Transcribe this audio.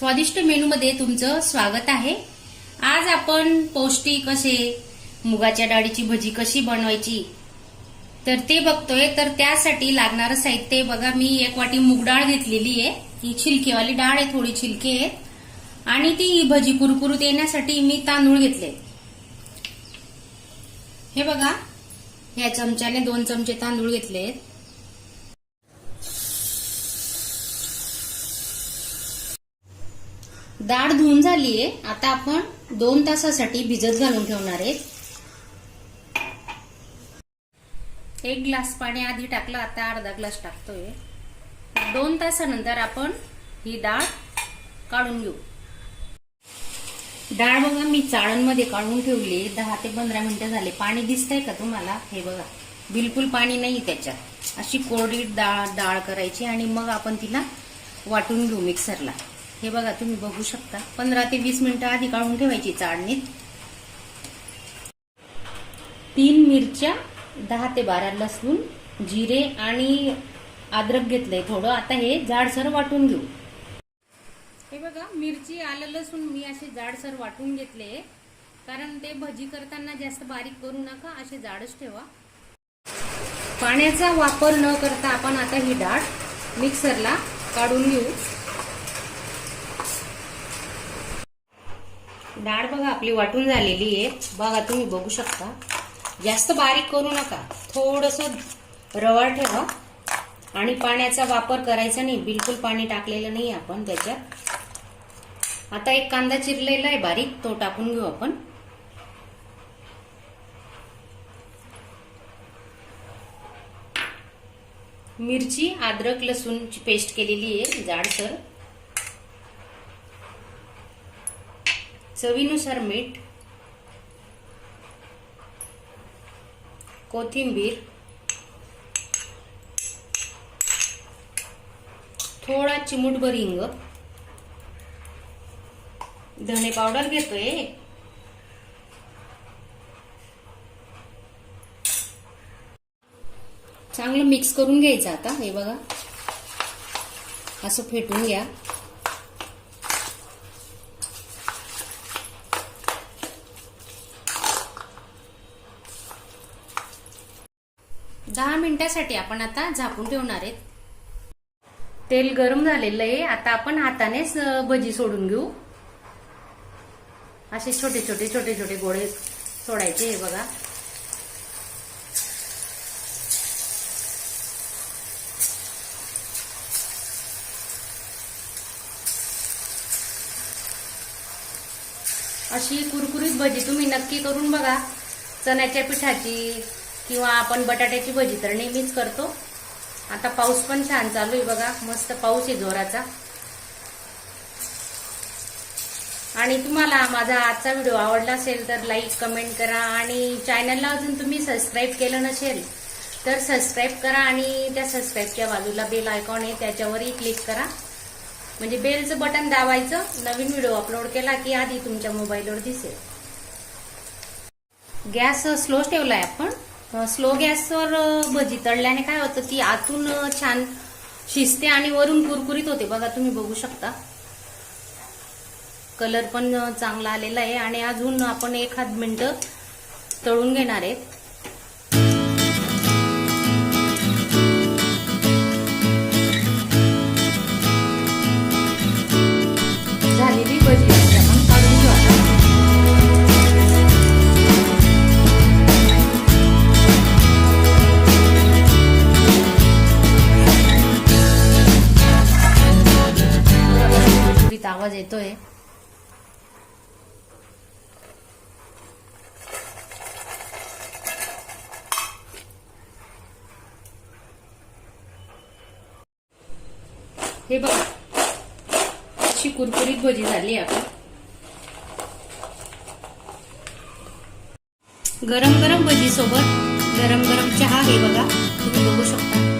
स्वादिष्ट मेनूमध्ये तुमचं स्वागत आहे. आज आपण पौष्टिक असे मुगाच्या डाळीची भजी कशी बनवायची तर ते बघतोय. तर त्यासाठी लागणारं साहित्य बघा मी एक वाटी मूग डाळ घेतलेली आहे. ही छिलकेवाली डाळ आहे थोडी छिलके आहे आणि ती भजी कुरकुरीत येण्यासाठी मी तांदूळ घेतले. हे बघा ह्या चमच्याने दोन चमचे तांदूळ घेतले डाळ धुवून झालीये. आता आपण दोन तासासाठी भिजत घालून ठेवणार आहे एक ग्लास पाणी आधी टाकलं आता अर्धा ग्लास टाकतोय. दोन तासानंतर आपण ही डाळ काढून घेऊ. डाळ बघा मी चाळणमध्ये काढून ठेवली. दहा ते पंधरा मिनिटं झाले. पाणी दिसतंय का तुम्हाला? हे बघा. बिलकुल पाणी नाही त्याच्यात. अशी कोरडी डाळ डाळ करायची आणि मग आपण तिला वाटून घेऊ मिक्सरला हे बघा तुम्ही बघू शकता. पंधरा ते वीस मिनिटं आधी काढून ठेवायची चाळणीत. तीन मिरच्या दहा ते बारा लसूण जिरे आणि अद्रक घेतलंय थोडं. आता हे जाडसर वाटून घेऊ. हे बघा मिरची आलं लसूण मी असे जाडसर वाटून घेतले. कारण ते भजी करताना जास्त बारीक करू नका असे जाडच ठेवा. पाण्याचा वापर न करता आपण आता ही डाळ मिक्सरला काढून घेऊ. डाळ बघा आपली वाटून झालेली आहे. बघा तुम्ही बघू शकता. जास्त बारीक करू नका. थोडस रवा ठेवा. आणि पाण्याचा वापर करायचा नाही. बिलकुल पाणी टाकलेलं नाही आपण त्याच्यात. आता एक कांदा चिरलेला आहे बारीक. तो टाकून घेऊ आपण. मिरची अद्रक लसूणची पेस्ट केलेली आहे. जाडसर. चवीनुसार मीठ कोथिंबीर थोडा चिमूटभर हिंग धने पावडर घेतोय. चांगलं मिक्स करून घ्यायचं आता हे बघा. असं फेटून घ्या. दहा मिनिटासाठी आपण आता झाकून ठेवणार आहेत. तेल गरम झालेलं आहे. आता आपण हातानेच भजी सोडून घेऊ. असे छोटे छोटे छोटे छोटे गोळे सोडायचे हे बघा. अशी कुरकुरीत भजी तुम्ही नक्की करून बघा. चण्याच्या पिठाची किंवा आपण बटाट्याची भजी तर नेहमीच करतो. आता पाऊस पण छान चालू आहे बघा मस्त पाऊस आहे जोराचा. आणि तुम्हाला माझा आजचा व्हिडिओ आवडला असेल तर लाईक कमेंट करा आणि चॅनलला अजून तुम्ही सबस्क्राईब केलं नसेल तर सबस्क्राईब करा आणि त्या सबस्क्राईबच्या बाजूला बेल आयकॉन आहे त्याच्यावरही क्लिक करा. म्हणजे बेलचं बटन दाबायचं नवीन व्हिडिओ अपलोड केला की आधी तुमच्या मोबाईलवर दिसेल. गॅस स्लो ठेवलाय आपण. स्लो गॅसवर भजी तळल्याने काय होतं ती आतून छान शिजते आणि वरून कुरकुरीत होते. बघा तुम्ही बघू शकता. कलर पण चांगला आलेला आहे. आणि अजून आपण एखाद मिनिट तळून घेणार आहेत आवाज येतोय. हे बघा. अशी कुरकुरीत भजी झाली आपण गरम गरम भजी सोबत गरम गरम चहा हे बघा. तुम्ही बघू शकता.